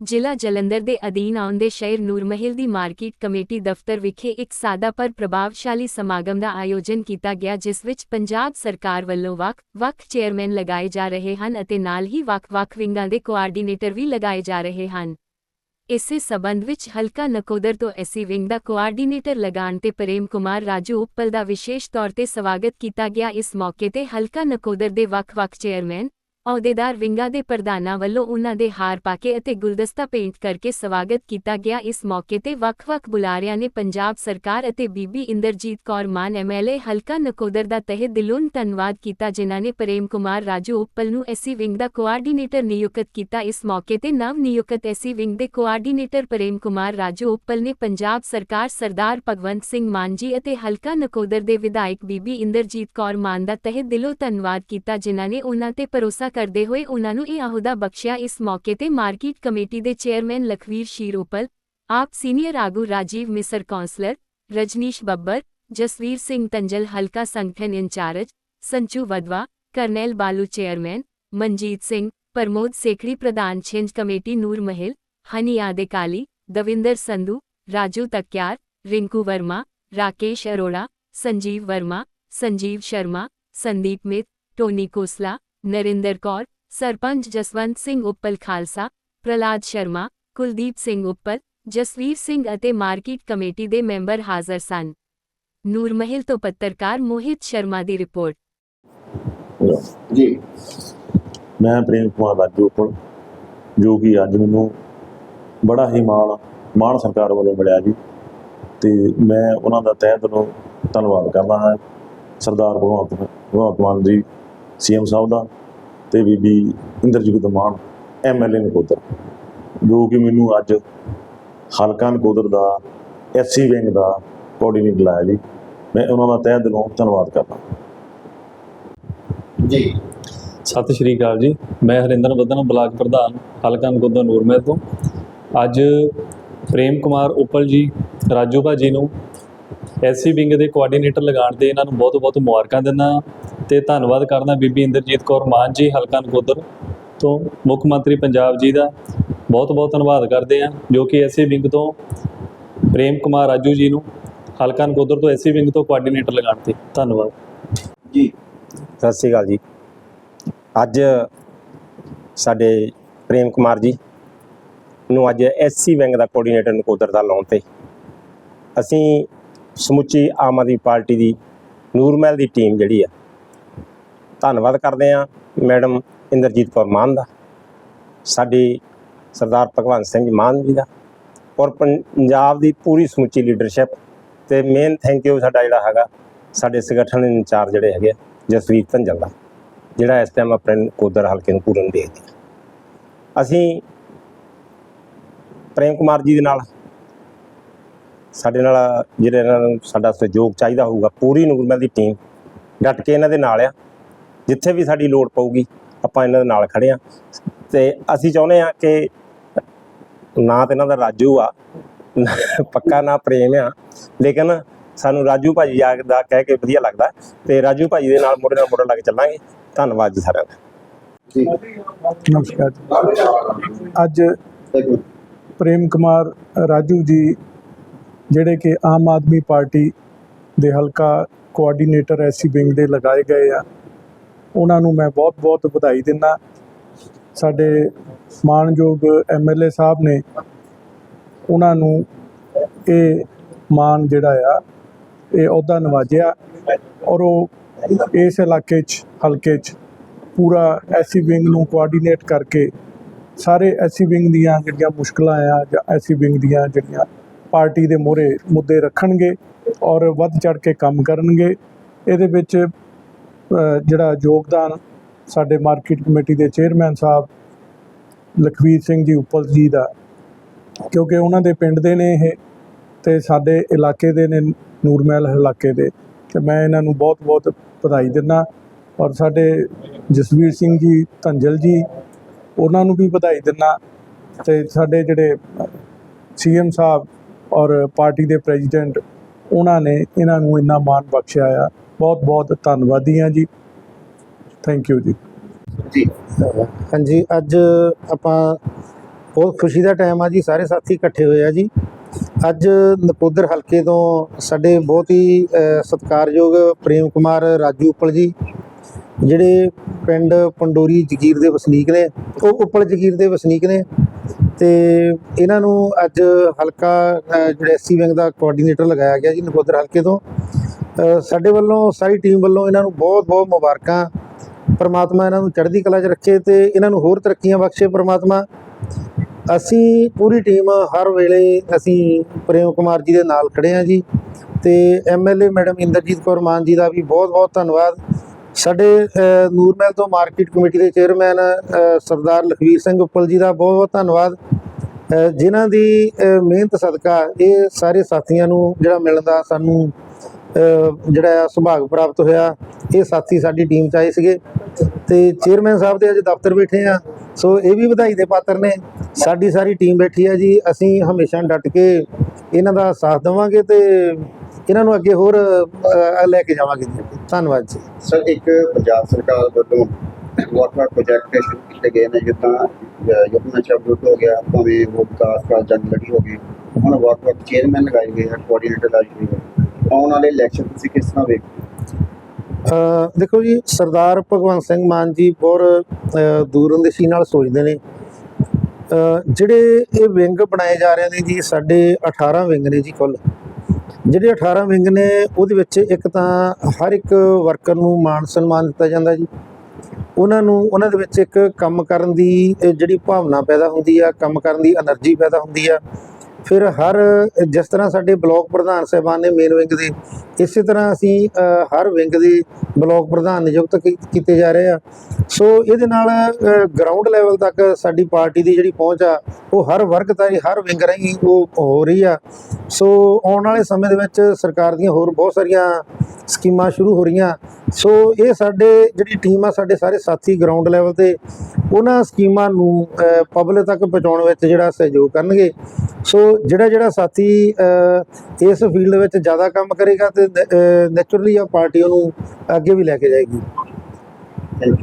ਜ਼ਿਲ੍ਹਾ ਜਲੰਧਰ ਦੇ ਅਧੀਨ ਆਉਂਦੇ ਸ਼ਹਿਰ ਨੂਰਮਹਿਲ ਦੀ ਮਾਰਕੀਟ ਕਮੇਟੀ ਦਫ਼ਤਰ ਵਿਖੇ ਇੱਕ ਸਾਦਾ ਪਰ ਪ੍ਰਭਾਵਸ਼ਾਲੀ ਸਮਾਗਮ ਦਾ ਆਯੋਜਨ ਕੀਤਾ ਗਿਆ, ਜਿਸ ਵਿੱਚ ਪੰਜਾਬ ਸਰਕਾਰ ਵੱਲੋਂ ਵੱਖ-ਵੱਖ ਚੇਅਰਮੈਨ ਲਗਾਏ ਜਾ ਰਹੇ ਹਨ ਅਤੇ ਨਾਲ ਹੀ ਵੱਖ-ਵੱਖ ਵਿੰਗਾਂ ਦੇ ਕੋਆਰਡੀਨੇਟਰ ਵੀ ਲਗਾਏ ਜਾ ਰਹੇ ਹਨ। ਇਸੇ ਸਬੰਧ ਵਿੱਚ ਹਲਕਾ ਨਕੋਦਰ ਤੋਂ ਐਸੀ ਵਿੰਗ ਦਾ ਕੋਆਰਡੀਨੇਟਰ ਲਗਾਉਣ ਤੇ ਪ੍ਰੇਮ ਕੁਮਾਰ ਰਾਜੂ ਉੱਪਲ ਦਾ ਵਿਸ਼ੇਸ਼ ਤੌਰ ਤੇ ਸਵਾਗਤ ਕੀਤਾ ਗਿਆ। ਇਸ ਮੌਕੇ ਤੇ ਹਲਕਾ ਨਕੋਦਰ ਦੇ ਵੱਖ-ਵੱਖ ਚੇਅਰਮੈਨ ਅਹੁਦੇਦਾਰ ਵਿੰਗਾਂ ਦੇ ਪ੍ਰਧਾਨਾਂ ਵੱਲੋਂ ਉਨ੍ਹਾਂ ਦੇ ਹਾਰ ਪਾ ਕੇ ਅਤੇ ਗੁਲਦਸਤਾ ਪੇਂਟ ਕਰਕੇ ਸਵਾਗਤ ਕੀਤਾ ਗਿਆ। ਇਸ ਮੌਕੇ ਤੇ ਵੱਖ-ਵੱਖ ਬੁਲਾਰਿਆਂ ਨੇ ਪੰਜਾਬ ਸਰਕਾਰ ਅਤੇ ਬੀਬੀ ਇੰਦਰਜੀਤ ਕੌਰ ਮਾਨ ਐਮਐਲਏ ਹਲਕਾ ਨਕੋਦਰ ਦਾ ਤਹਿ ਦਿਲੋਂ ਧੰਨਵਾਦ ਕੀਤਾ, ਜਿਨ੍ਹਾਂ ਨੇ ਪ੍ਰੇਮ ਕੁਮਾਰ ਰਾਜੂ ਉੱਪਲ ਨੂੰ ਐਸੀ ਵਿੰਗ ਦਾ ਕੋਆਰਡੀਨੇਟਰ ਨਿਯੁਕਤ ਕੀਤਾ। ਇਸ ਮੌਕੇ ਤੇ ਨਵ ਨਿਯੁਕਤ ਐਸੀ ਵਿੰਗ ਦੇ ਕੋਆਰਡੀਨੇਟਰ ਪ੍ਰੇਮ ਕੁਮਾਰ ਰਾਜੂ ਉੱਪਲ ਨੇ ਪੰਜਾਬ ਸਰਕਾਰ ਸਰਦਾਰ ਭਗਵੰਤ ਸਿੰਘ ਮਾਨ ਜੀ ਅਤੇ ਹਲਕਾ ਨਕੋਦਰ ਦੇ ਵਿਧਾਇਕ ਬੀਬੀ ਇੰਦਰਜੀਤ ਕੌਰ ਮਾਨ ਦਾ ਤਹਿ ਦਿਲੋਂ ਧੰਨਵਾਦ ਕੀਤਾ, ਜਿਨ੍ਹਾਂ ਨੇ ਉਨ੍ਹਾਂ ਤੇ ਭਰੋਸਾ ਕਰਦੇ ਹੋਏ ਉਨ੍ਹਾਂ ਨੂੰ ਇਹ ਅਹੁਦਾ ਬਖਸ਼ਿਆ। ਇਸ ਮੌਕੇ ਤੇ ਮਾਰਕੀਟ ਕਮੇਟੀ ਦੇ ਚੇਅਰਮੈਨ ਲਖਵੀਰ ਸ਼ੀਰੋਪਲ, ਆਪ ਸੀਨੀਅਰ ਆਗੂ ਰਾਜੀਵ ਮਿਸਰ ਕੌਂਸਲਰ, ਰਜਨੀਸ਼ ਬੱਬਰ, ਜਸਵੀਰ ਸਿੰਘ ਤੰਜਲ, ਹਲਕਾ ਸੰਗਠਨ ਇੰਚਾਰਜ, ਸੰਚੂ ਵਦਵਾ, ਕਰਨੈਲ ਬਾਲੂ ਚੇਅਰਮੈਨ, ਮਨਜੀਤ ਸਿੰਘ, ਪ੍ਰਮੋਦ ਸੇਖੜੀ ਪ੍ਰਧਾਨ ਛਿੰਜ ਕਮੇਟੀ, ਨੂਰ ਮਹਿਲ, ਹਨੀ ਆਦੇ ਕਾਲੀ ਦਵਿੰਦਰ ਸੰਧੂ, ਰਾਜੂ ਤਕਿਆਰ, ਰਿੰਕੂ ਵਰਮਾ, ਰਾਕੇਸ਼ ਅਰੋੜਾ, ਸੰਜੀਵ ਵਰਮਾ, ਸੰਜੀਵ ਸ਼ਰਮਾ, ਸੰਦੀਪ ਮਿਤ, ਟੋਨੀ ਕੋਸਲਾ ਨਰਿੰਦਰ ਕੌਰ, ਸਰਪੰਚ ਜਸਵੰਤ ਸਿੰਘ ਉੱਪਲ ਖਾਲਸਾ ਪ੍ਰਲਾਦ ਸ਼ਰਮਾ, ਕੁਲਦੀਪ ਸਿੰਘ ਉੱਪਲ, ਜਸਵੀਰ ਸਿੰਘ ਅਤੇ ਮਾਰਕੀਟ ਕਮੇਟੀ ਦੇ ਮੈਂਬਰ ਹਾਜ਼ਰ ਸਨ। ਨੂਰਮਹਿਲ ਤੋਂ ਪੱਤਰਕਾਰ ਮੋਹਿਤ ਸ਼ਰਮਾ ਦੀ ਰਿਪੋਰਟ। ਜੀ, ਮੈਂ ਪ੍ਰੇਮ ਕੁਮਾਰ ਰਾਜੂ ਜੋ ਕਿ ਅੱਜ ਮੈਨੂੰ ਬੜਾ ਹੀ ਮਾਣ ਮਾਣ ਸਰਕਾਰ ਵੱਲੋਂ ਮਿਲਿਆ ਜੀ। ਤੇ ਮੈਂ ਉਹਨਾਂ ਦਾ ਤਹਿ ਦਿਲੋਂ ਧੰਨਵਾਦ ਕਰਦਾ ਹਾਂ। ਸਰਦਾਰ ਭਗਵੰਤ ਭਗਵੰਤ ਮਾਨ ਜੀ ਸੀਐਮ ਸਾਹਿਬ ਦਾ ਤੇ ਬੀਬੀ ਇੰਦਰਜੀਤ ਮਾਨ ਐਮਐਲਏ ਨਕੋਦਰ ਜੋ ਕਿ ਮੈਨੂੰ ਅੱਜ ਹਲਕਾ ਨਕੋਦਰ ਦਾ ਐਸਸੀ ਵਿੰਗ ਦਾ ਕੋਆਰਡੀਨੇਟਰ ਲਾਇਆ ਜੀ। ਮੈਂ ਉਹਨਾਂ ਦਾ ਤਹਿ ਦਿਲੋਂ ਧੰਨਵਾਦ ਕਰਦਾ ਜੀ। ਸਤਿ ਸ਼੍ਰੀ ਅਕਾਲ ਜੀ। ਮੈਂ ਹਰਿੰਦਰ ਬੱਦਨ ਬਲਾਕ ਪ੍ਰਧਾਨ ਹਲਕਾ ਨਕੋਦਰ ਨੂਰਮਹਿਲ ਤੋਂ। ਅੱਜ ਪ੍ਰੇਮ ਕੁਮਾਰ ਉਪਲ ਜੀ ਰਾਜੂ ਭਾਜੀ ਨੂੰ ਐਸਸੀ ਵਿੰਗ ਦੇ ਕੋਆਰਡੀਨੇਟਰ ਲਗਾਉਣ ਤੇ ਇਹਨਾਂ ਨੂੰ ਬਹੁਤ-ਬਹੁਤ ਮੁਬਾਰਕਾਂ ਦਿੰਦਾ ਤੇ ਧੰਨਵਾਦ ਕਰਦਾ ਬੀਬੀ ਇੰਦਰਜੀਤ ਕੌਰ ਮਾਨ ਜੀ ਹਲਕਾ ਨਕੋਦਰ ਤੋਂ ਮੁੱਖ ਮੰਤਰੀ ਪੰਜਾਬ ਜੀ ਦਾ। ਬਹੁਤ-ਬਹੁਤ ਧੰਨਵਾਦ ਕਰਦੇ ਆ ਜੋ ਕਿ ਐਸਸੀ ਵਿੰਗ ਤੋਂ ਪ੍ਰੇਮ ਕੁਮਾਰ ਰਾਜੂ ਜੀ ਨੂੰ ਹਲਕਾ ਨਕੋਦਰ ਤੋਂ ਐਸਸੀ ਵਿੰਗ ਤੋਂ ਕੋਆਰਡੀਨੇਟਰ ਲਗਾਉਣ ਤੇ। ਧੰਨਵਾਦ। ਜੀ। ਸਤਿ ਸ੍ਰੀ ਅਕਾਲ ਜੀ। ਅੱਜ ਸਾਡੇ ਪ੍ਰੇਮ ਕੁਮਾਰ ਜੀ ਨੂੰ ਅੱਜ ਐਸਸੀ ਵਿੰਗ ਦਾ ਕੋਆਰਡੀਨੇਟਰ ਨਕੋਦਰ ਦਾ ਲਾਉਣ ਤੇ ਅਸੀਂ ਸਮੁੱਚੀ ਆਮ ਆਦਮੀ ਪਾਰਟੀ ਦੀ ਨੂਰਮਹਿਲ ਦੀ ਟੀਮ ਜਿਹੜੀ ਆ ਧੰਨਵਾਦ ਕਰਦੇ ਆ ਮੈਡਮ ਇੰਦਰਜੀਤ ਕੌਰ ਮਾਨ ਦਾ ਸਾਡੀ ਸਰਦਾਰ ਭਗਵੰਤ ਸਿੰਘ ਮਾਨ ਜੀ ਦਾ ਔਰ ਪੰਜਾਬ ਦੀ ਪੂਰੀ ਸਮੁੱਚੀ ਲੀਡਰਸ਼ਿਪ ਤੇ ਮੇਨ ਥੈਂਕ ਯੂ ਸਾਡਾ ਜਿਹੜਾ ਹੈਗਾ ਸਾਡੇ ਸੰਗਠਨ ਇੰਚਾਰਜ ਜਿਹੜੇ ਹੈਗੇ ਆ, ਜਸਵੀਰ ਧੰਜਲ ਦਾ ਜਿਹੜਾ ਇਸ ਟਾਈਮ ਆਪਣੇ ਕੋਦਰ ਹਲਕੇ ਨੂੰ ਪੂਰਨ ਦੇਖਦੇ ਅਸੀਂ ਪ੍ਰੇਮ ਕੁਮਾਰ ਜੀ ਦੇ ਨਾਲ ਸਾਡੇ ਨਾਲ ਜਿਹੜੇ ਇਹਨਾਂ ਨੂੰ ਸਾਡਾ ਸਹਿਯੋਗ ਚਾਹੀਦਾ ਹੋਊਗਾ ਪੂਰੀ ਨੂਰਮਹਿਲ ਦੀ ਟੀਮ ਡਟ ਕੇ ਇਹਨਾਂ ਦੇ ਨਾਲ ਆ। ਜਿੱਥੇ ਵੀ ਸਾਡੀ ਲੋੜ ਪਊਗੀ ਆਪਾਂ ਇਹਨਾਂ ਦੇ ਨਾਲ ਖੜੇ ਆ ਤੇ ਅਸੀਂ ਚਾਹੁੰਦੇ ਆ ਕਿ ਨਾਂ ਤੇ ਇਹਨਾਂ ਦਾ ਰਾਜੂ ਆ ਪੱਕਾ ਨਾਂ ਪ੍ਰੇਮ ਆ ਲੇਕਿਨ ਸਾਨੂੰ ਰਾਜੂ ਭਾਜੀ ਆ ਦਾ ਕਹਿ ਕੇ ਵਧੀਆ ਲੱਗਦਾ ਤੇ ਰਾਜੂ ਭਾਜੀ ਦੇ ਨਾਲ ਮੋਢੇ ਨਾਲ ਮੋਢਾ ਲੱਗ ਚੱਲਾਂਗੇ ਧੰਨਵਾਦ ਜੀ ਸਾਰਿਆਂ ਦਾ ਜੀ ਨਮਸਕਾਰ। ਅੱਜ। ਪ੍ਰੇਮ ਕੁਮਾਰ ਰਾਜੂ ਜੀ ਜਿਹੜੇ ਕਿ ਆਮ ਆਦਮੀ ਪਾਰਟੀ ਦੇ ਹਲਕਾ ਕੋਆਰਡੀਨੇਟਰ ਐਸੀ ਵਿੰਗ ਦੇ ਲਗਾਏ ਗਏ ਆ ਉਹਨਾਂ ਨੂੰ ਮੈਂ ਬਹੁਤ-ਬਹੁਤ ਵਧਾਈ ਦਿੰਦਾ। ਸਾਡੇ ਮਾਨਯੋਗ ਐਮਐਲਏ ਸਾਹਿਬ ਨੇ ਉਹਨਾਂ ਨੂੰ ਇਹ ਮਾਨ ਜਿਹੜਾ ਆ, ਇਹ ਅਹੁਦਾ ਨਵਾਜਿਆ ਔਰ ਉਹ ਇਸ ਇਲਾਕੇ 'ਚ, ਹਲਕੇ 'ਚ ਪੂਰਾ ਐਸੀ ਵਿੰਗ ਨੂੰ ਕੋਆਰਡੀਨੇਟ ਕਰਕੇ ਸਾਰੇ ਐਸੀ ਵਿੰਗ ਦੀਆਂ ਜਿਹੜੀਆਂ ਮੁਸ਼ਕਲਾਂ ਆ ਜਾਂ ਐਸੀ ਵਿੰਗ ਦੀਆਂ ਜਿਹੜੀਆਂ ਪਾਰਟੀ ਦੇ ਮੋਹਰੇ ਮੁੱਦੇ ਰੱਖਣਗੇ ਔਰ ਵੱਧ ਚੜ ਕੇ ਕੰਮ ਕਰਨਗੇ। ਇਹਦੇ ਵਿੱਚ ਜਿਹੜਾ ਯੋਗਦਾਨ ਸਾਡੇ ਮਾਰਕੀਟ ਕਮੇਟੀ ਦੇ ਚੇਅਰਮੈਨ ਸਾਹਿਬ ਲਖਵੀਰ ਸਿੰਘ ਜੀ ਉੱਪਲ ਜੀ ਦਾ, ਕਿਉਂਕਿ ਉਹਨਾਂ ਦੇ ਪਿੰਡ ਦੇ ਨੇ ਇਹ ਤੇ ਸਾਡੇ ਇਲਾਕੇ ਦੇ ਨੇ ਨੂਰਮਹਿਲ ਇਲਾਕੇ ਦੇ। ਤੇ ਮੈਂ ਇਹਨਾਂ ਨੂੰ ਬਹੁਤ-ਬਹੁਤ ਵਧਾਈ ਦਿੰਦਾ ਔਰ ਸਾਡੇ ਜਸਵੀਰ ਸਿੰਘ ਜੀ, ਧੰਜਲ ਜੀ, ਉਹਨਾਂ ਨੂੰ ਵੀ ਵਧਾਈ ਦਿੰਦਾ ਤੇ ਸਾਡੇ ਜਿਹੜੇ ਸੀਐਮ ਸਾਹਿਬ ਔਰ ਪਾਰਟੀ ਦੇ ਪ੍ਰੈਜ਼ੀਡੈਂਟ ਉਹਨਾਂ ਨੇ ਇਹਨਾਂ ਨੂੰ ਇੰਨਾ ਮਾਣ ਬਖਸ਼ਿਆ ਆ। ਬਹੁਤ ਬਹੁਤ ਧੰਨਵਾਦੀ ਹਾਂ ਜੀ। ਥੈਂਕ ਯੂ ਜੀ। ਜੀ। ਹਾਂਜੀ ਅੱਜ ਆਪਾਂ ਬਹੁਤ ਖੁਸ਼ੀ ਦਾ ਟਾਈਮ ਆ ਜੀ ਸਾਰੇ ਸਾਥੀ ਇਕੱਠੇ ਹੋਏ ਆ ਜੀ। ਅੱਜ ਨਕੋਦਰ ਹਲਕੇ ਤੋਂ ਸਾਡੇ ਬਹੁਤ ਹੀ ਸਤਿਕਾਰਯੋਗ ਪ੍ਰੇਮ ਕੁਮਾਰ ਰਾਜੂ ਉੱਪਲ ਜੀ ਜਿਹੜੇ ਪਿੰਡ ਪੰਡੋਰੀ ਜਗੀਰ ਦੇ ਵਸਨੀਕ ਨੇ। ਉਹ ਉੱਪਲ ਜਗੀਰ ਦੇ ਵਸਨੀਕ ਨੇ ਤੇ ਇਹਨਾਂ ਨੂੰ ਅੱਜ ਹਲਕਾ ਜਿਹੜਾ ਐਸਸੀ ਵਿੰਗ ਦਾ ਕੋਆਰਡੀਨੇਟਰ ਲਗਾਇਆ ਗਿਆ ਜੀ ਨਕੋਦਰ ਹਲਕੇ ਤੋਂ। ਸਾਡੇ ਵੱਲੋਂ ਸਾਰੀ ਟੀਮ ਵੱਲੋਂ ਇਹਨਾਂ ਨੂੰ ਬਹੁਤ ਬਹੁਤ ਮੁਬਾਰਕਾਂ। ਪਰਮਾਤਮਾ ਇਹਨਾਂ ਨੂੰ ਚੜ੍ਹਦੀ ਕਲਾ 'ਚ ਰੱਖੇ ਤੇ ਇਹਨਾਂ ਨੂੰ ਹੋਰ ਤਰੱਕੀਆਂ ਬਖਸ਼ੇ ਪਰਮਾਤਮਾ। ਅਸੀਂ ਪੂਰੀ ਟੀਮ ਹਰ ਵੇਲੇ ਅਸੀਂ ਪ੍ਰੇਮ ਕੁਮਾਰ ਜੀ ਦੇ ਨਾਲ ਖੜੇ ਹਾਂ ਜੀ ਤੇ ਐਮਐਲਏ ਮੈਡਮ ਇੰਦਰਜੀਤ ਕੌਰ ਮਾਨ ਜੀ ਦਾ ਵੀ ਬਹੁਤ ਬਹੁਤ ਧੰਨਵਾਦ। ਸਾਡੇ ਨੂਰਮਹਿਲ ਤੋਂ ਮਾਰਕੀਟ ਕਮੇਟੀ ਦੇ ਚੇਅਰਮੈਨ ਸਰਦਾਰ ਲਖਵੀਰ ਸਿੰਘ ਉੱਪਲ ਜੀ ਦਾ ਬਹੁਤ ਬਹੁਤ ਧੰਨਵਾਦ। ਅ, ਜਿਨ੍ਹਾਂ ਦੀ ਮਿਹਨਤ ਸਦਕਾ ਇਹ ਸਾਰੇ ਸਾਥੀਆਂ ਨੂੰ ਜਿਹੜਾ ਮਿਲਣ ਦਾ ਸਾਨੂੰ ਜਿਹੜਾ ਆ ਸੁਭਾਗ ਪ੍ਰਾਪਤ ਹੋਇਆ ਇਹ ਸਾਥੀ ਸਾਡੀ ਟੀਮ ਚ ਆਏ ਸੀਗੇ ਤੇ ਚੇਅਰਮੈਨ ਸਾਹਿਬ ਦੇ ਅੱਜ ਦਫ਼ਤਰ ਬੈਠੇ ਆ। ਸੋ ਇਹ ਵੀ ਵਧਾਈ ਦੇ ਪਾਤਰ ਨੇ। ਸਾਡੀ ਸਾਰੀ ਟੀਮ ਬੈਠੀ ਆ ਜੀ। ਅਸੀਂ ਹਮੇਸ਼ਾ ਡਟ ਕੇ ਇਹਨਾਂ ਦਾ ਸਾਥ ਦੇਵਾਂਗੇ ਤੇ ਇਹਨਾਂ ਨੂੰ ਅੱਗੇ ਹੋਰ ਲੈ ਕੇ ਜਾਵਾਂਗੇ ਜੀ। ਧੰਨਵਾਦ ਜੀ। ਸਰ ਇੱਕ ਪੰਜਾਬ ਸਰਕਾਰ ਵੱਲੋਂ ਵੱਖ-ਵੱਖ ਪ੍ਰੋਜੈਕਟ ਸ਼ੁਰੂ ਕੀਤੇ ਗਏ ਨੇ ਜਿੱਦਾਂ ਅਹ, ਯਮੁਨਾ ਹੋ ਗਿਆ ਭਾਵੇਂ ਉਹ ਵਿਕਾਸ ਕਾਲ ਜੰਗ ਹੋ ਗਈ ਹੁਣ ਵੱਖ-ਵੱਖ ਚੇਅਰਮੈਨ ਲਗਾਏ ਗਏ ਹਨ ਕੋਆਰਡੀਨੇਟਰ ਲਾਏ ਗਏ ਹਨ ਆਉਣ ਵਾਲੇ ਇਲੈਕਸ਼ਨ ਤੁਸੀਂ ਕਿਸ ਤਰ੍ਹਾਂ ਵੇਖਦੇ ਹੋ? ਦੇਖੋ ਜੀ, ਸਰਦਾਰ ਭਗਵੰਤ ਸਿੰਘ ਮਾਨ ਜੀ ਬਹੁਤ ਦੂਰਅੰਦੇਸ਼ੀ ਨਾਲ ਸੋਚਦੇ ਨੇ। ਜਿਹੜੇ ਇਹ ਵਿੰਗ ਬਣਾਏ ਜਾ ਰਹੇ ਨੇ ਜੀ, ਸਾਡੇ 18 ਵਿੰਗ ਨੇ ਜੀ ਕੁੱਲ। ਜਿਹੜੇ 18 ਵਿੰਗ ਨੇ, ਉਹਦੇ ਵਿੱਚ ਇੱਕ ਤਾਂ ਹਰ ਇੱਕ ਵਰਕਰ ਨੂੰ ਮਾਣ ਸਨਮਾਨ ਦਿੱਤਾ ਜਾਂਦਾ ਜੀ। ਉਹਨਾਂ ਨੂੰ, ਉਹਨਾਂ ਦੇ ਵਿੱਚ ਇੱਕ ਕੰਮ ਕਰਨ ਦੀ ਜਿਹੜੀ ਭਾਵਨਾ ਪੈਦਾ ਹੁੰਦੀ ਆ, ਕੰਮ ਕਰਨ ਦੀ એનર્ਜੀ ਪੈਦਾ ਹੁੰਦੀ ਆ। ਫਿਰ ਹਰ, ਜਿਸ ਤਰ੍ਹਾਂ ਸਾਡੇ ਬਲਾਕ ਪ੍ਰਧਾਨ ਸਾਹਿਬਾਨ ਨੇ ਮੇਨ ਵਿੰਗ ਦੇ, ਇਸੇ ਤਰ੍ਹਾਂ ਅਸੀਂ ਹਰ ਵਿੰਗ ਦੇ ਬਲਾਕ ਪ੍ਰਧਾਨ ਨਿਯੁਕਤ ਕੀ- ਕੀਤੇ ਜਾ ਰਹੇ ਆ। ਸੋ ਇਹਦੇ ਨਾਲ ਗਰਾਊਂਡ ਲੈਵਲ ਤੱਕ ਸਾਡੀ ਪਾਰਟੀ ਦੀ ਜਿਹੜੀ ਪਹੁੰਚ ਆ, ਉਹ ਹਰ ਵਰਗ ਤਾਈ ਹਰ ਵਿੰਗ ਰਹੀ ਉਹ ਹੋ ਰਹੀ ਆ। ਸੋ ਆਉਣ ਵਾਲੇ ਸਮੇਂ ਦੇ ਵਿੱਚ ਸਰਕਾਰ ਦੀਆਂ ਹੋਰ ਬਹੁਤ ਸਾਰੀਆਂ ਸਕੀਮਾਂ ਸ਼ੁਰੂ ਹੋ ਰਹੀਆਂ। ਸੋ ਇਹ ਸਾਡੇ ਜਿਹੜੀ ਟੀਮ ਆ, ਸਾਡੇ ਸਾਰੇ ਸਾਥੀ ਗਰਾਊਂਡ ਲੈਵਲ ਤੇ, ਉਹਨਾਂ ਸਕੀਮਾਂ ਨੂੰ ਪਬਲਿਕ ਤੱਕ ਪਹੁੰਚਾਉਣ ਵਿੱਚ ਜਿਹੜਾ ਸਹਿਯੋਗ ਕਰਨਗੇ। ਸੋ ਜਿਹੜਾ ਜਿਹੜਾ ਸਾਥੀ ਅ, ਇਸ ਫੀਲਡ ਵਿੱਚ ਜ਼ਿਆਦਾ ਕੰਮ ਕਰੇਗਾ ਤੇ ਨੈਚੁਰਲੀ ਆ ਪਾਰਟੀ ਉਹਨੂੰ ਅੱਗੇ ਵੀ ਲੈ ਕੇ ਜਾਏਗੀ।